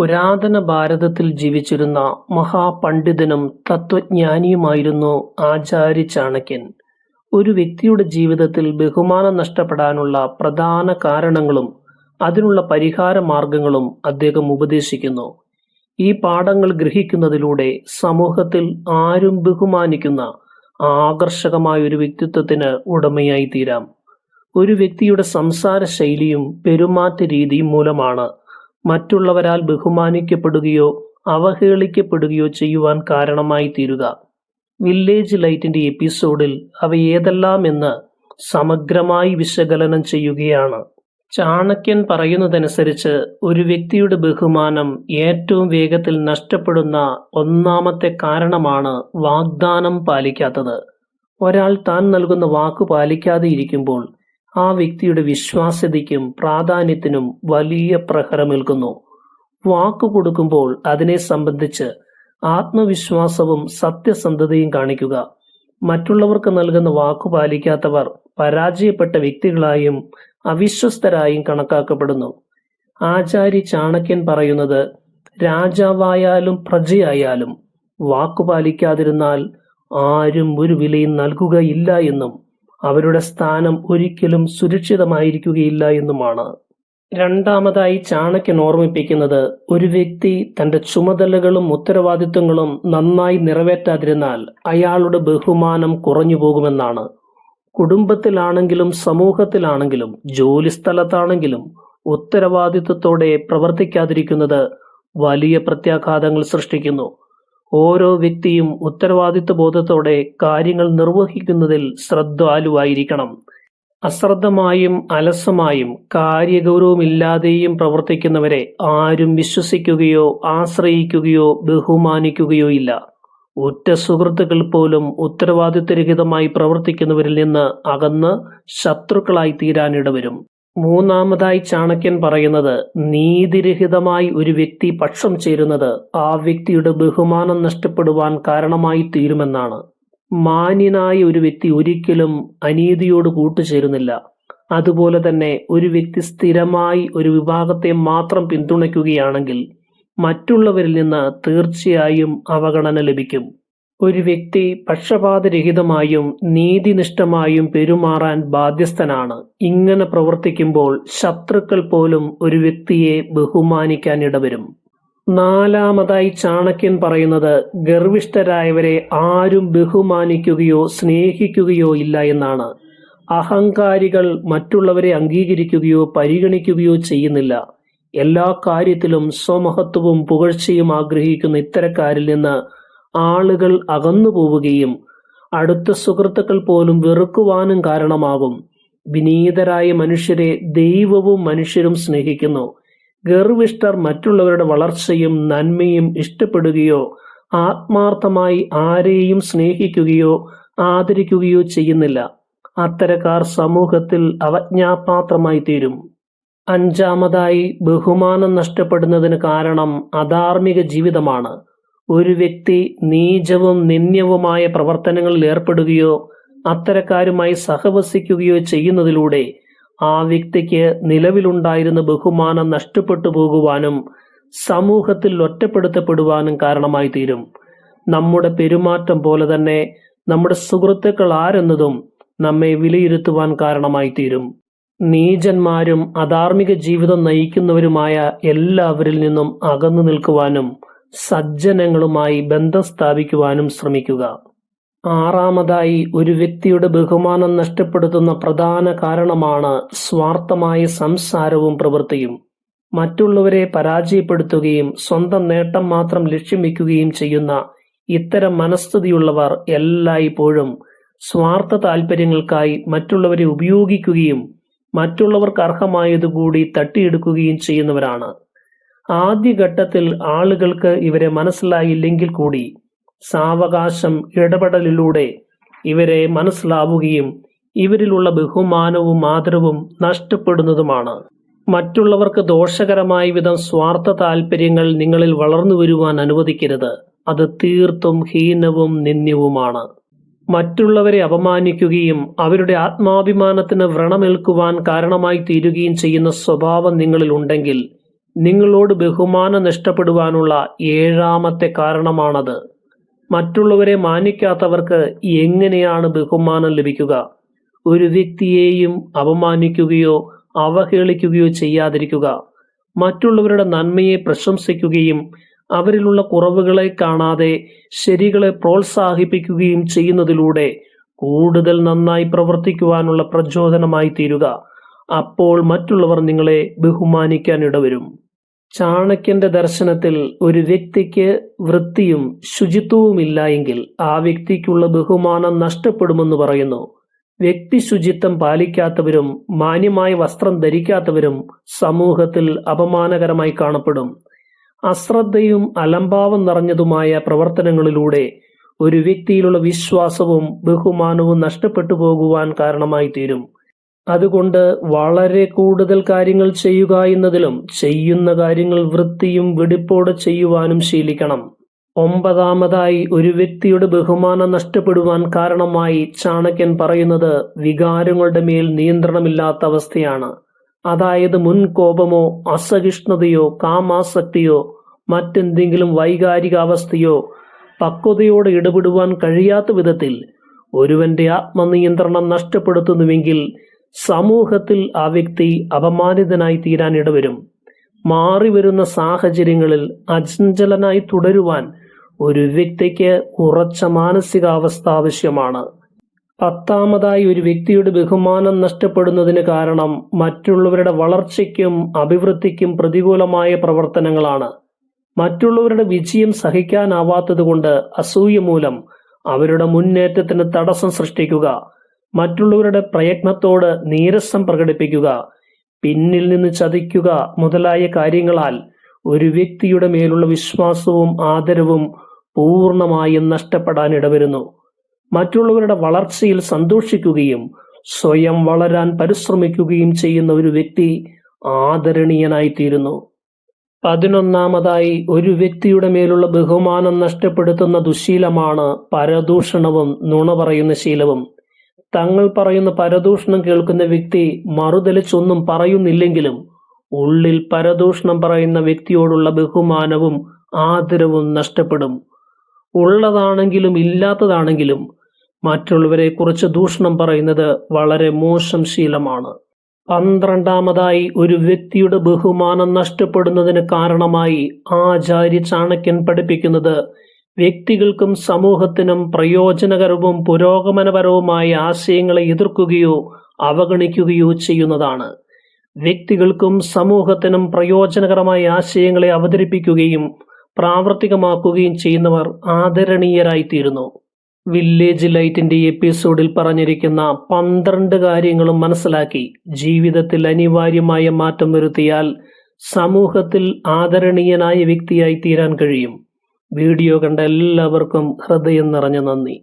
പുരാതന ഭാരതത്തിൽ ജീവിച്ചിരുന്ന മഹാപണ്ഡിതനും തത്വജ്ഞാനിയുമായിരുന്നു ആചാര്യ ചാണക്യൻ. ഒരു വ്യക്തിയുടെ ജീവിതത്തിൽ ബഹുമാനം നഷ്ടപ്പെടാനുള്ള പ്രധാന കാരണങ്ങളും അതിനുള്ള പരിഹാര മാർഗങ്ങളും അദ്ദേഹം ഉപദേശിക്കുന്നു. ഈ പാഠങ്ങൾ ഗ്രഹിക്കുന്നതിലൂടെ സമൂഹത്തിൽ ആരും ബഹുമാനിക്കുന്ന ആകർഷകമായ ഒരു വ്യക്തിത്വത്തിന് ഉടമയായി തീരാം ഒരു വ്യക്തിയുടെ സംസാര ശൈലിയും പെരുമാറ്റ രീതിയും മൂലമാണ് മറ്റുള്ളവരാൽ ബഹുമാനിക്കപ്പെടുകയോ അവഹേളിക്കപ്പെടുകയോ ചെയ്യുവാൻ കാരണമായി തീരുക വില്ലേജ് ലൈറ്റിന്റെ എപ്പിസോഡിൽ അവ ഏതെല്ലാമെന്ന് സമഗ്രമായി വിശകലനം ചെയ്യുകയാണ്. ചാണക്യൻ പറയുന്നതനുസരിച്ച് ഒരു വ്യക്തിയുടെ ബഹുമാനം ഏറ്റവും വേഗത്തിൽ നഷ്ടപ്പെടുന്ന ഒന്നാമത്തെ കാരണമാണ് വാഗ്ദാനം പാലിക്കാത്തത്. ഒരാൾ താൻ നൽകുന്ന വാക്ക് പാലിക്കാതെ പാലിക്കാതെയിരിക്കുമ്പോൾ ആ വ്യക്തിയുടെ വിശ്വാസ്യതയ്ക്കും പ്രാധാന്യത്തിനും വലിയ പ്രഹരമേൽക്കുന്നു. വാക്കു കൊടുക്കുമ്പോൾ അതിനെ സംബന്ധിച്ച് ആത്മവിശ്വാസവും സത്യസന്ധതയും കാണിക്കുക. മറ്റുള്ളവർക്ക് നൽകുന്ന വാക്കു പാലിക്കാത്തവർ പരാജയപ്പെട്ട വ്യക്തികളായും അവിശ്വസ്തരായും കണക്കാക്കപ്പെടുന്നു. ആചാര്യ ചാണക്യൻ പറയുന്നത് രാജാവായാലും പ്രജയായാലും വാക്കു പാലിക്കാതിരുന്നാൽ ആരും ഒരു വിലയും നൽകുകയില്ല എന്നും അവരുടെ സ്ഥാനം ഒരിക്കലും സുരക്ഷിതമായിരിക്കുകയില്ല എന്നുമാണ്. രണ്ടാമതായി ചാണക്യൻ ഓർമ്മിപ്പിക്കുന്നത് ഒരു വ്യക്തി തന്റെ ചുമതലകളും ഉത്തരവാദിത്വങ്ങളും നന്നായി നിറവേറ്റാതിരുന്നാൽ അയാളുടെ ബഹുമാനം കുറഞ്ഞു പോകുമെന്നാണ് കുടുംബത്തിലാണെങ്കിലും സമൂഹത്തിലാണെങ്കിലും ജോലിസ്ഥലത്താണെങ്കിലും ഉത്തരവാദിത്വത്തോടെ പ്രവർത്തിക്കാതിരിക്കുന്നത് വലിയ പ്രത്യാഘാതങ്ങൾ സൃഷ്ടിക്കുന്നു. ഓരോ വ്യക്തിയും ഉത്തരവാദിത്വബോധത്തോടെ കാര്യങ്ങൾ നിർവഹിക്കുന്നതിൽ ശ്രദ്ധാലുവായിരിക്കണം. അശ്രദ്ധമായും അലസമായും കാര്യഗൗരവമില്ലാതെയും പ്രവർത്തിക്കുന്നവരെ ആരും വിശ്വസിക്കുകയോ ആശ്രയിക്കുകയോ ബഹുമാനിക്കുകയോ ഇല്ല. ഉറ്റ സുഹൃത്തുക്കൾ പോലും ഉത്തരവാദിത്വരഹിതമായി പ്രവർത്തിക്കുന്നവരിൽ നിന്ന് അകന്ന് ശത്രുക്കളായിത്തീരാനിടവരും. മൂന്നാമതായി ചാണക്യൻ പറയുന്നത് നീതിരഹിതമായി ഒരു വ്യക്തി പക്ഷം ചേരുന്നത് ആ വ്യക്തിയുടെ ബഹുമാനം നഷ്ടപ്പെടുവാൻ കാരണമായി തീരുമെന്നാണ് മാന്യനായ ഒരു വ്യക്തി ഒരിക്കലും അനീതിയോട് കൂട്ടുചേരുന്നില്ല. അതുപോലെ തന്നെ ഒരു വ്യക്തി സ്ഥിരമായി ഒരു വിഭാഗത്തെ മാത്രം പിന്തുണയ്ക്കുകയാണെങ്കിൽ മറ്റുള്ളവരിൽ നിന്ന് തീർച്ചയായും അവഗണന ലഭിക്കും. ഒരു വ്യക്തി പക്ഷപാതരഹിതമായും നീതിനിഷ്ഠമായും പെരുമാറാൻ ബാധ്യസ്ഥനാണ്. ഇങ്ങനെ പ്രവർത്തിക്കുമ്പോൾ ശത്രുക്കൾ പോലും ഒരു വ്യക്തിയെ ബഹുമാനിക്കാൻ ഇടവരും നാലാമതായി ചാണക്യൻ പറയുന്നത് ഗർവിഷ്ഠരായവരെ ആരും ബഹുമാനിക്കുകയോ സ്നേഹിക്കുകയോ ഇല്ല എന്നാണ്. അഹങ്കാരികൾ മറ്റുള്ളവരെ അംഗീകരിക്കുകയോ പരിഗണിക്കുകയോ ചെയ്യുന്നില്ല. എല്ലാ കാര്യത്തിലും സ്വമഹത്വവും പുകഴ്ചയും ആഗ്രഹിക്കുന്ന ഇത്തരക്കാരിൽ നിന്ന് ആളുകൾ അകന്നുപോവുകയും അടുത്ത സുഹൃത്തുക്കൾ പോലും വെറുക്കുവാനും കാരണമാകും. വിനീതരായ മനുഷ്യരെ ദൈവവും മനുഷ്യരും സ്നേഹിക്കുന്നു. ഗർവിഷ്ഠർ മറ്റുള്ളവരുടെ വളർച്ചയും നന്മയും ഇഷ്ടപ്പെടുകയോ ആത്മാർത്ഥമായി ആരെയും സ്നേഹിക്കുകയോ ആദരിക്കുകയോ ചെയ്യുന്നില്ല. അത്തരക്കാർ സമൂഹത്തിൽ അവജ്ഞാപാത്രമായി തീരും അഞ്ചാമതായി ബഹുമാനം നഷ്ടപ്പെടുന്നതിന് കാരണം അധാർമിക ജീവിതമാണ്. ഒരു വ്യക്തി നീചവും നിന്ദ്യവുമായ പ്രവർത്തനങ്ങളിൽ ഏർപ്പെടുകയോ അത്തരക്കാരുമായി സഹവസിക്കുകയോ ചെയ്യുന്നതിലൂടെ ആ വ്യക്തിക്ക് നിലവിലുണ്ടായിരുന്ന ബഹുമാനം നഷ്ടപ്പെട്ടു പോകുവാനും സമൂഹത്തിൽ ഒറ്റപ്പെടുത്തപ്പെടുവാനും കാരണമായി തീരും. നമ്മുടെ പെരുമാറ്റം പോലെ തന്നെ നമ്മുടെ സുഹൃത്തുക്കൾ ആരെന്നതും നമ്മെ വിലയിരുത്തുവാൻ കാരണമായി തീരും. നീചന്മാരും അധാർമിക ജീവിതം നയിക്കുന്നവരുമായ എല്ലാവരിൽ നിന്നും അകന്നു നിൽക്കുവാനും സജ്ജനങ്ങളുമായി ബന്ധം സ്ഥാപിക്കുവാനും ശ്രമിക്കുക. ആറാമതായി ഒരു വ്യക്തിയുടെ ബഹുമാനം നഷ്ടപ്പെടുത്തുന്ന പ്രധാന കാരണമാണ് സ്വാർത്ഥമായ സംസാരവും പ്രവൃത്തിയും. മറ്റുള്ളവരെ പരാജയപ്പെടുത്തുകയും സ്വന്തം നേട്ടം മാത്രം ലക്ഷ്യം വയ്ക്കുകയും ചെയ്യുന്ന ഇത്തരം മനസ്ഥിതിയുള്ളവർ എല്ലായ്പ്പോഴും സ്വാർത്ഥ താൽപര്യങ്ങൾക്കായി മറ്റുള്ളവരെ ഉപയോഗിക്കുകയും മറ്റുള്ളവർക്ക് അർഹമായതുകൂടി തട്ടിയെടുക്കുകയും ചെയ്യുന്നവരാണ്. ആദ്യഘട്ടത്തിൽ ആളുകൾക്ക് ഇവരെ മനസ്സിലായില്ലെങ്കിൽ കൂടി സാവകാശം ഇടപെടലിലൂടെ ഇവരെ മനസ്സിലാവുകയും ഇവരിലുള്ള ബഹുമാനവും ആദരവും നഷ്ടപ്പെടുന്നതുമാണ്. മറ്റുള്ളവർക്ക് ദോഷകരമായ വിധം സ്വാർത്ഥ താൽപര്യങ്ങൾ നിങ്ങളിൽ വളർന്നു വരുവാൻ അനുവദിക്കരുത്. അത് തീർത്തും ഹീനവും നിന്ദ്യവുമാണ്. മറ്റുള്ളവരെ അപമാനിക്കുകയും അവരുടെ ആത്മാഭിമാനത്തിന് വ്രണമേൽക്കുവാൻ കാരണമായി തീരുകയും ചെയ്യുന്ന സ്വഭാവം നിങ്ങളിൽ ഉണ്ടെങ്കിൽ നിങ്ങളോട് ബഹുമാനം നഷ്ടപ്പെടുവാനുള്ള ഏഴാമത്തെ കാരണമാണത്. മറ്റുള്ളവരെ മാനിക്കാത്തവർക്ക് എങ്ങനെയാണ് ബഹുമാനം ലഭിക്കുക? ഒരു വ്യക്തിയെയും അപമാനിക്കുകയോ അവഹേളിക്കുകയോ ചെയ്യാതിരിക്കുക. മറ്റുള്ളവരുടെ നന്മയെ പ്രശംസിക്കുകയും അവരിലുള്ള കുറവുകളെ കാണാതെ ശരികളെ പ്രോത്സാഹിപ്പിക്കുകയും ചെയ്യുന്നതിലൂടെ കൂടുതൽ നന്നായി പ്രവർത്തിക്കുവാനുള്ള പ്രചോദനമായി തീരുക അപ്പോൾ മറ്റുള്ളവർ നിങ്ങളെ ബഹുമാനിക്കാൻ ഇടവരും. ചാണക്യന്റെ ദർശനത്തിൽ ഒരു വ്യക്തിക്ക് വൃത്തിയും ശുചിത്വവുമില്ല എങ്കിൽ ആ വ്യക്തിക്കുള്ള ബഹുമാനം നഷ്ടപ്പെടുമെന്ന് പറയുന്നു. വ്യക്തി ശുചിത്വം പാലിക്കാത്തവരും മാന്യമായ വസ്ത്രം ധരിക്കാത്തവരും സമൂഹത്തിൽ അപമാനകരമായി കാണപ്പെടും. അശ്രദ്ധയും അലംഭാവം നിറഞ്ഞതുമായ പ്രവർത്തനങ്ങളിലൂടെ ഒരു വ്യക്തിയിലുള്ള വിശ്വാസവും ബഹുമാനവും നഷ്ടപ്പെട്ടു പോകുവാൻ കാരണമായി തീരും അതുകൊണ്ട് വളരെ കൂടുതൽ കാര്യങ്ങൾ ചെയ്യുക എന്നതിലും ചെയ്യുന്ന കാര്യങ്ങൾ വൃത്തിയും വെടിപ്പോടെ ചെയ്യുവാനും ശീലിക്കണം. ഒമ്പതാമതായി ഒരു വ്യക്തിയുടെ ബഹുമാനം നഷ്ടപ്പെടുവാൻ കാരണമായി ചാണക്യൻ പറയുന്നത് വികാരങ്ങളുടെ മേൽ നിയന്ത്രണമില്ലാത്ത അവസ്ഥയാണ്. അതായത് മുൻകോപമോ അസഹിഷ്ണുതയോ കാമാസക്തിയോ മറ്റെന്തെങ്കിലും വൈകാരിക അവസ്ഥയോ പക്വതയോടെ ഇടപെടുവാൻ കഴിയാത്ത വിധത്തിൽ ഒരുവന്റെ ആത്മനിയന്ത്രണം നഷ്ടപ്പെടുത്തുന്നുവെങ്കിൽ സമൂഹത്തിൽ ആ വ്യക്തി അപമാനിതനായി തീരാൻ ഇടവരും. മാറിവരുന്ന സാഹചര്യങ്ങളിൽ അചഞ്ചലനായി തുടരുവാൻ ഒരു വ്യക്തിക്ക് ഉറച്ച മാനസികാവസ്ഥ ആവശ്യമാണ്. പത്താമതായി ഒരു വ്യക്തിയുടെ ബഹുമാനം നഷ്ടപ്പെടുന്നതിന് കാരണം മറ്റുള്ളവരുടെ വളർച്ചയ്ക്കും അഭിവൃദ്ധിക്കും പ്രതികൂലമായ പ്രവർത്തനങ്ങളാണ്. മറ്റുള്ളവരുടെ വിജയം സഹിക്കാനാവാത്തതുകൊണ്ട് അസൂയ മൂലം അവരുടെ മുന്നേറ്റത്തിന് തടസ്സം സൃഷ്ടിക്കുക മറ്റുള്ളവരുടെ പ്രയത്നത്തോട് നീരസം പ്രകടിപ്പിക്കുക പിന്നിൽ നിന്ന് ചതിക്കുക മുതലായ കാര്യങ്ങളാൽ ഒരു വ്യക്തിയുടെ മേലുള്ള വിശ്വാസവും ആദരവും പൂർണമായും നഷ്ടപ്പെടാൻ ഇടവരുന്നു. മറ്റുള്ളവരുടെ വളർച്ചയിൽ സന്തോഷിക്കുകയും സ്വയം വളരാൻ പരിശ്രമിക്കുകയും ചെയ്യുന്ന ഒരു വ്യക്തി ആദരണീയനായി തീരുന്നു പതിനൊന്നാമതായി ഒരു വ്യക്തിയുടെ മേലുള്ള ബഹുമാനം നഷ്ടപ്പെടുത്തുന്ന ദുശീലമാണ് പരദൂഷണവും നുണ പറയുന്ന ശീലവും. തങ്ങൾ പറയുന്ന പരദൂഷണം കേൾക്കുന്ന വ്യക്തി മറുതലിച്ചൊന്നും പറയുന്നില്ലെങ്കിലും ഉള്ളിൽ പരദൂഷണം പറയുന്ന വ്യക്തിയോടുള്ള ബഹുമാനവും ആദരവും നഷ്ടപ്പെടും. ഉള്ളതാണെങ്കിലും ഇല്ലാത്തതാണെങ്കിലും മറ്റുള്ളവരെ കുറിച്ച് ദൂഷണം പറയുന്നത് വളരെ മോശം ശീലമാണ് പന്ത്രണ്ടാമതായി ഒരു വ്യക്തിയുടെ ബഹുമാനം നഷ്ടപ്പെടുന്നതിന് കാരണമായി ആചാര്യ ചാണക്യൻ പഠിപ്പിക്കുന്നത് വ്യക്തികൾക്കും സമൂഹത്തിനും പ്രയോജനകരവും പുരോഗമനപരവുമായ ആശയങ്ങളെ എതിർക്കുകയോ അവഗണിക്കുകയോ ചെയ്യുന്നതാണ്. വ്യക്തികൾക്കും സമൂഹത്തിനും പ്രയോജനകരമായ ആശയങ്ങളെ അവതരിപ്പിക്കുകയും പ്രാവർത്തികമാക്കുകയും ചെയ്യുന്നവർ ആദരണീയരായിത്തീരുന്നു. വില്ലേജ് ലൈറ്റിന്റെ എപ്പിസോഡിൽ പറഞ്ഞിരിക്കുന്ന പന്ത്രണ്ട് കാര്യങ്ങളും മനസ്സിലാക്കി ജീവിതത്തിൽ അനിവാര്യമായ മാറ്റം വരുത്തിയാൽ സമൂഹത്തിൽ ആദരണീയനായ വ്യക്തിയായി തീരാൻ കഴിയും. വീഡിയോ കണ്ട എല്ലാവർക്കും ഹൃദയം നിറഞ്ഞ നന്ദി.